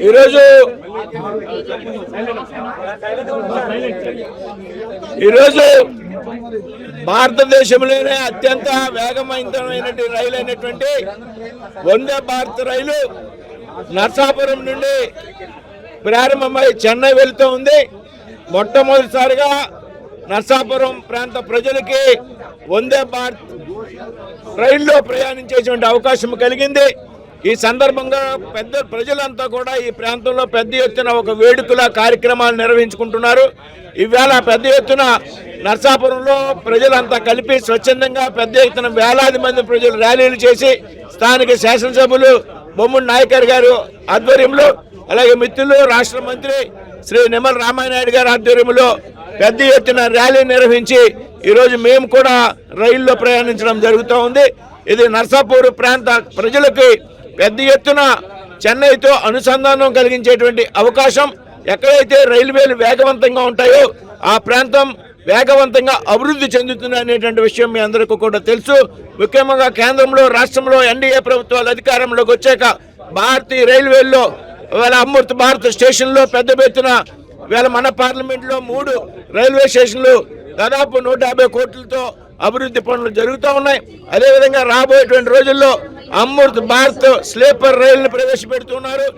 ఈరోజు ఈరోజు భారతదేశంలోనే అత్యంత వేగవంతమైనటువంటి రైలు అయినటువంటి వందే భారత్ రైలు నర్సాపురం నుండి ప్రారంభమై చెన్నై వెళుతూ ఉంది. మొట్టమొదటిసారిగా నర్సాపురం ప్రాంత ప్రజలకి వందే భారత్ రైల్లో ప్రయాణించేటువంటి అవకాశం కలిగింది. ఈ సందర్భంగా పెద్ద ప్రజలంతా కూడా ఈ ప్రాంతంలో పెద్ద ఎత్తున ఒక వేడుకల కార్యక్రమాలు నిర్వహించుకుంటున్నారు. ఇవాళ పెద్ద ఎత్తున నర్సాపురంలో ప్రజలంతా కలిపి స్వచ్ఛందంగా పెద్ద ఎత్తున వేలాది మంది ప్రజలు ర్యాలీలు చేసి స్థానిక శాసనసభ్యులు బొమ్మడి నాయకర్ గారు ఆధ్వర్యంలో అలాగే మిత్రులు రాష్ట్ర మంత్రి శ్రీ నిమ్మల రామానాయుడు గారి ఆధ్వర్యంలో పెద్ద ఎత్తున ర్యాలీ నిర్వహించి ఈరోజు మేము కూడా రైల్లో ప్రయాణించడం జరుగుతూ ఉంది. ఇది నర్సాపూర్ ప్రాంత ప్రజలకి పెద్ద ఎత్తున చెన్నైతో అనుసంధానం కలిగించేటువంటి అవకాశం ఎక్కడైతే రైల్వేలు వేగవంతంగా ఉంటాయో ఆ ప్రాంతం వేగవంతంగా అభివృద్ధి చెందుతుంది అనేటువంటి విషయం మీ అందరికీ కూడా తెలుసు. ముఖ్యంగా కేంద్రంలో రాష్ట్రంలో ఎన్డీఏ ప్రభుత్వాలు అధికారంలోకి వచ్చాక భారతీయ రైల్వేల్లో ఇవాళ అమృత్ భారత్ స్టేషన్లో పెద్ద ఎత్తున ఇవాళ మన పార్లమెంట్లో మూడు రైల్వే స్టేషన్లు దాదాపు నూట యాభై కోట్లతో అభివృద్ధి పనులు జరుగుతూ ఉన్నాయి. అదేవిధంగా రాబోయేటువంటి రోజుల్లో అమృత్ భారత్ స్లీపర్ రైలును ప్రవేశపెడుతున్నారు.